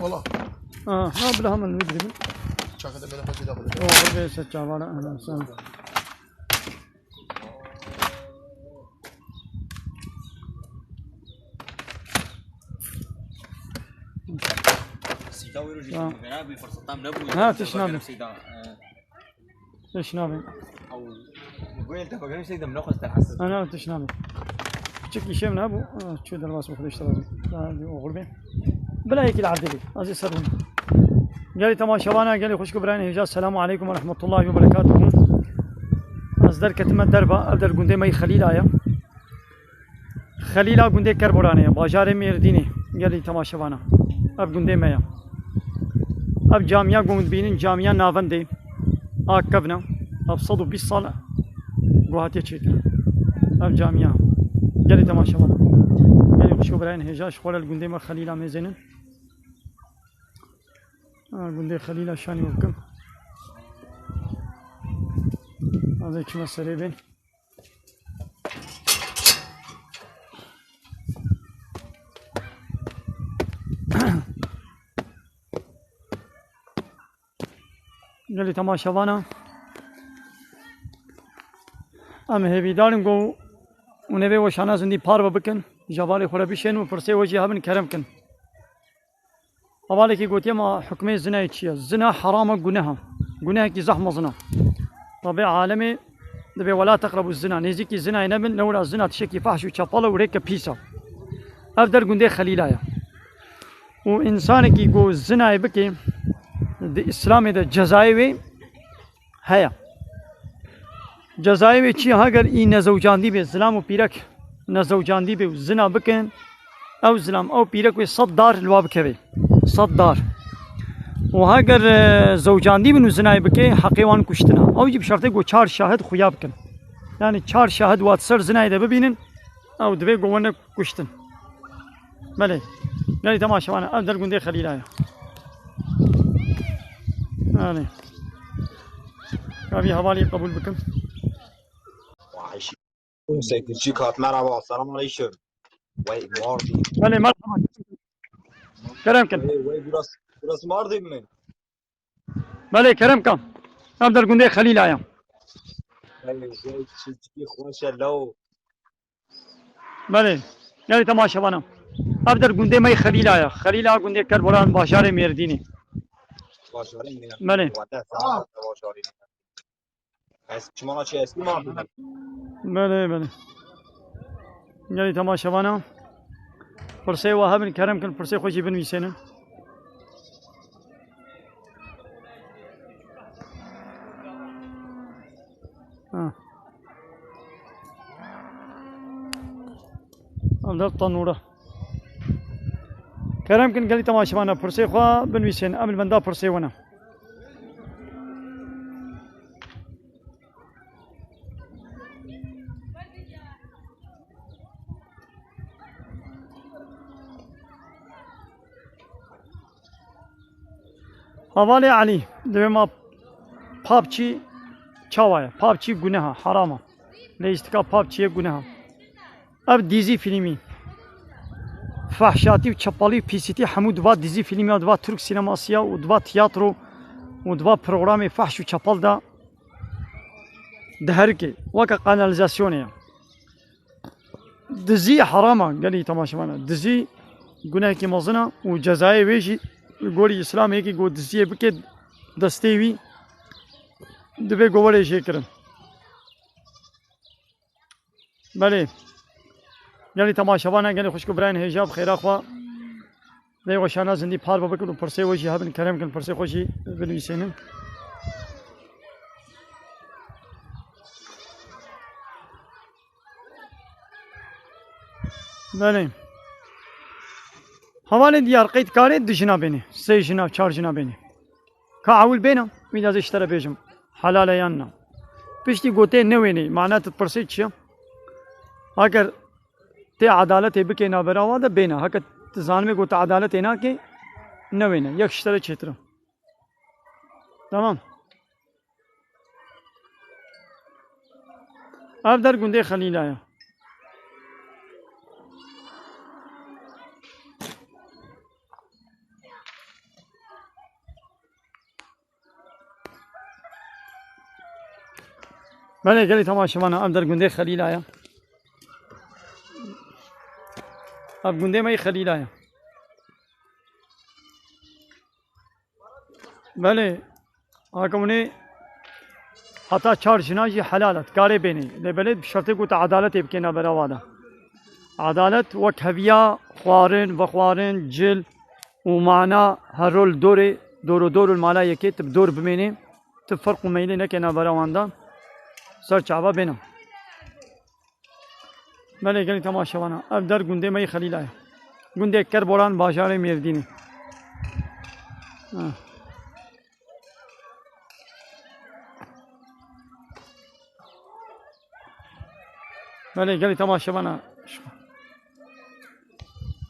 والله آه ما بلا هم ندري من من ها، تشنابي. سيدا آه. إيش نابي أو انت بقى سيدا بناخذ تحسن أنا إيش نابي تشكي شيء من ابو آه، شو درباس بخذ اشتغل غربي بلا هيك العدلي ازي سرهم قال لي تماشى وأنا قال لي خوشكم براين هجاز السلام عليكم ورحمة الله وبركاته. اصدر كتمة دربا ابدل گنده مي خليل آیا خليلا گنده کربورانه بازار میردینی قال لي تماشى وأنا. أب گنده ميا أب جامعة گوند بینین جامعة ناونده آکبنا أب 120 سال گوهاتی چیکر أب جامعة. قال لي تماشى وأنا. قال لي خوشكم براين هجاز خول الگنده ما خليلا ميزنن ګوندې خلیل شان وکم Aleyküm selam ben. قال لي تماشى وانا. ام هبي دارم گو اونوي وشانا زندي پار وبکن جواري خورا بشن و پرسي وجي هبن کرم کن. کی گوتیم ما حکم زنا چیه زنا حرام گناه گناه کی زحمه زنا. طبيعة عالمي دبي ولا تقربوا الزنا. نيزيكي زنا ينبن نورا الزنا تشكي فحش وشابالا وريكا بيسا. أفدر قندي خليلايا وإنسان كي جو الزنا يبكي دي إسلام ده جزايوي هيا. جزايوي چي هاگر إي نزوجان دي بي زلام و بيرك نزوجان دي بي زنا بكن أو زلام أو بيرك وي صد دار الواب كبي صد دار وهاگر زوجان دی بنو زنای بکه حقیوان کشتنا او جب شرطه گو چهار شاهد خویا بکن یعنی چهار شاهد وات سر زنای ده ببینن او دوی گوانه کشتن بله یعنی تماشا وانا اب در گنده خلیل آیا بله کابی حوالی قبول بکن وحشي سيد الشيكات مرحبا السلام ماردي. بله مرحبا وي براس براس ماردي من خلیل آیا؟ وي وي شيكي خوش لو. بله یعنی تماشا وأنا اب در گنده می خلیل آیا؟ خلیل آیا گنده کربلان باشار میردینی باشارين بله. ودع بله یعنی تماشاوانا. پرسه و هبن کرم کن پرسه خوشی بنویسین آه. الدر تنورة کرم کن گلی تماشاوانا. پرسه خوا بنویسین امل بندا پرسه ونا. Havale Ali devema papçi çavaya, papçi güneha, harama. Ne istika papçiye güneha. Ev dizi filmi. Fahşati çapalı pisiti hamu dva dizi filmi, dva Türk sineması ya, dva tiyatro, dva programı fahşu çapal da deherki vaka kanalizasyon ya. Dizi harama, geli tamaşa bana. Dizi günah ki mazına u cezayı veşi گۆری ئیسلامێکی گۆ دزیە بکێت دەستێوی دەبێ گۆوەرێ شێکردن بەێ یاری یعنی تەماشەوان ناگەنی خوشک براین هێژاب خێراخوا لێ وەشانە زندی پار بە بکرد و پرسی وەژی هەبن کەرمکن پرسی خۆشی بنویسێنن بەێ حواله دیار قید کاره دو جنا بینه سه جنا چهار جنا بینه که اول بینه می از اشتره بیجم حلاله یا نه پشتی گوته نوینه معنی تت اگر ته عدالت بکې نه براوا ده بینه حق ځان می ګوت عدالت نه کې نه وینه یک شتره چتر تمام اب در گنده خلیل آیا Böyle gel تماشا مانا اندر گندے خلیل آیا. اب گندے میں ہی خلیل آیا. بھلے حکم نے عطا چھاڑ شنا یہ حلالت کارے بینے نہیں بھلے شرطے کو تو عدالت اب کے نہ برا وعدہ عدالت و ٹھویا خوارن و خوارن، جل، اومانا دورے دور دور دور المالا کہ تب دور بمینے تب فرق مینے نہ کہنا برا واندہ سر چابا بینم. بله گلی تماشاوانا اب در گنده مای خلیل آیا. گنده کر بولان باشار میردینی آه. بله گلی تماشاوانا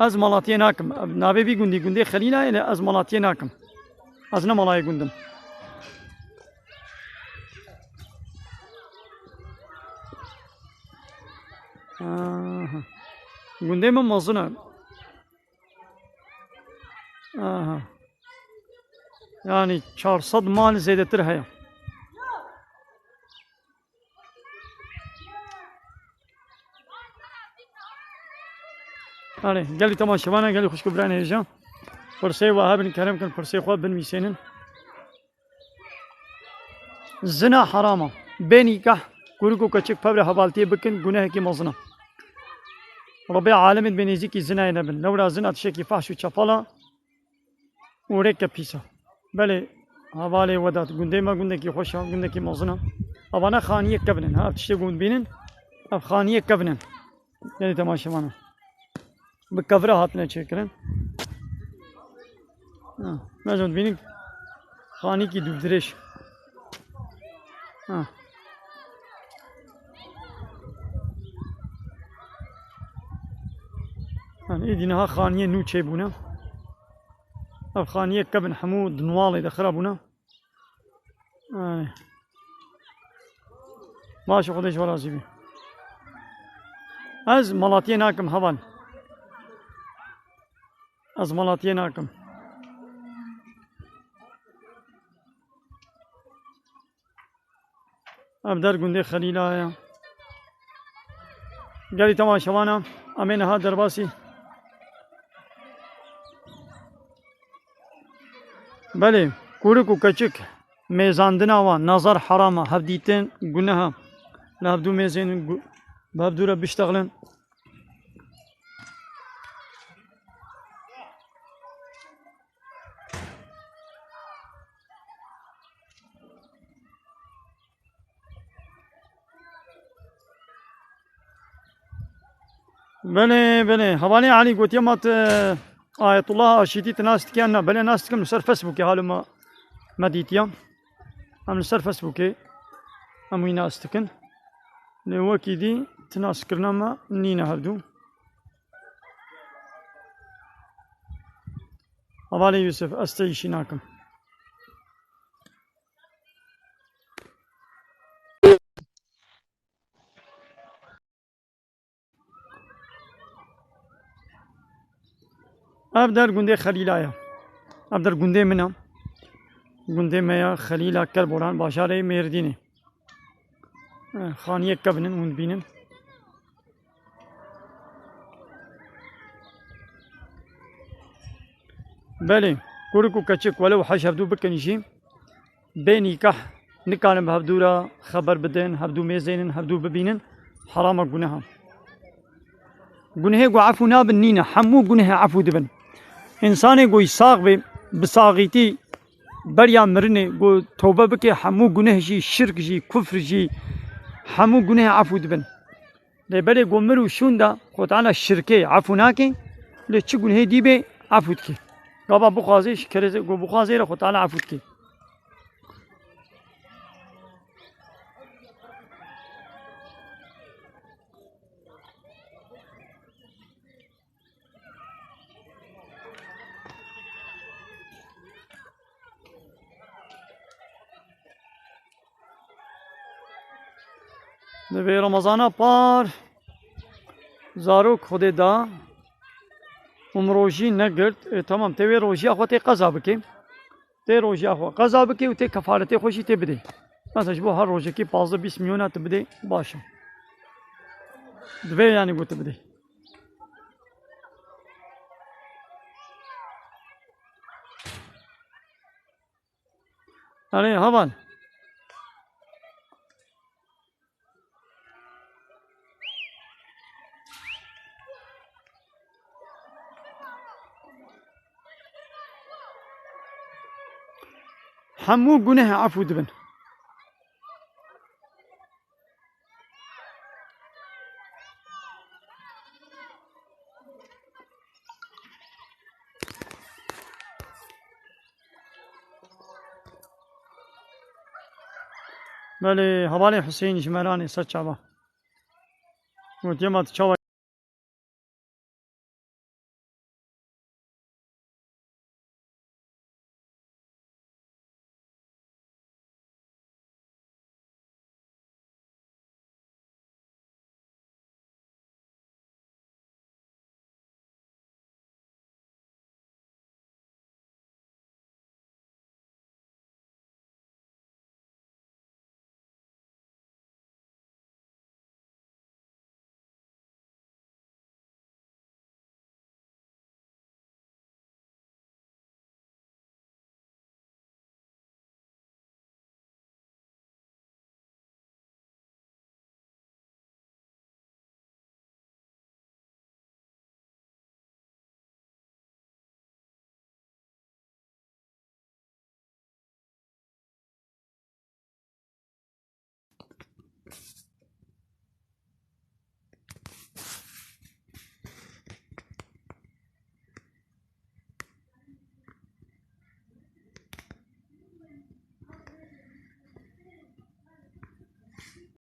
از مالاتیه ناکم. نابه بی گندی خلیل آیا از مالاتیه ناکم. از نه مالای گندم Gundema mazına. Aha. Yani çarsad mal zeydetir haya. Yani geldi tamaşıvana geldi hoş kubran heyecan. Fırsayı vaha bin kerem kın fırsayı kuva bin misenin. Zina harama. Be nikah. Kuru ko kaçık pavre havaltiye bakın günah ki mazına. عالم بنيزي كي زنا نبن لولا زنا تشكي فحش وشفلا وريك بيسا بله حواله ودات گنده ما گنده کی خوشا گنده کی مزنا اوانا خانیه کبنن ها تشتی گوند بینن اب خانیه کبنن یعنی تماشا مانا بکفره هاتنه چکرن ها مزون بینن خانی کی دوبدرش ها يعني إيدينها خانية نو تشيبونا أو خانية كبن حمود نوالي دخرابونا آه. ماشي خودش ولا زيبي از ملاتية ناكم هوان از ملاتية ناكم. اب در گنده خلیل آیا گلی تماشاوانا امین ها درباسی بله کورک و کچک میزاندنا و نظر حرامه هفدیتن گناه لهبدو میزین بهبدو را بشتغلن بله بله حوالی آیت الله تناس تکیان نه بله ناس تکم سر فیسبوکی حالا ما ما دیتیم هم سر فیسبوکی هموی ناس تکن لوکی دی تناس کرنا ما نینه هردو حوالی یوسف استیشی ناکم أب در گنده خلیل آیا. أب در گنده منم گنده میا خلیل کر بولان باشاره مردینه. خانیه کبنن اون بینن. بله كوركو كاتشك ولو حش هبدو بكنيشي بيني كح نكان بهبدورا خبر بدن هبدو ميزين هبدو ببينن حرام جناها جناه عفو ناب النينة حمو جناه عفو دبن. انسانê goyî sax bê bi saxîtî berya mirinê got tewbe bike hemû guneh jî şirk jî kufr jî hemû guneha efû dibin lê berê got mir û şûn de xwedala şirkê efû nake lê çi gunehê dîbê efû dike gava bixwazê ji kerê got bixwazê re xwedala efû dike دوی рамазана пар зарок худе да умрожӣ нагирд тамом те ве рожия хо те қаза бикӣ те рожия хо қаза бикӣ ӯ те кафарате хуши те бидӣ масалан бо ҳар рожакӣ пазда бист миёна ту бидӣ баша две яъне гӯ ту бидӣ али ҳаван hemû guneh efû dibin. بله حوالی حسین جمرانی سر چاوا. و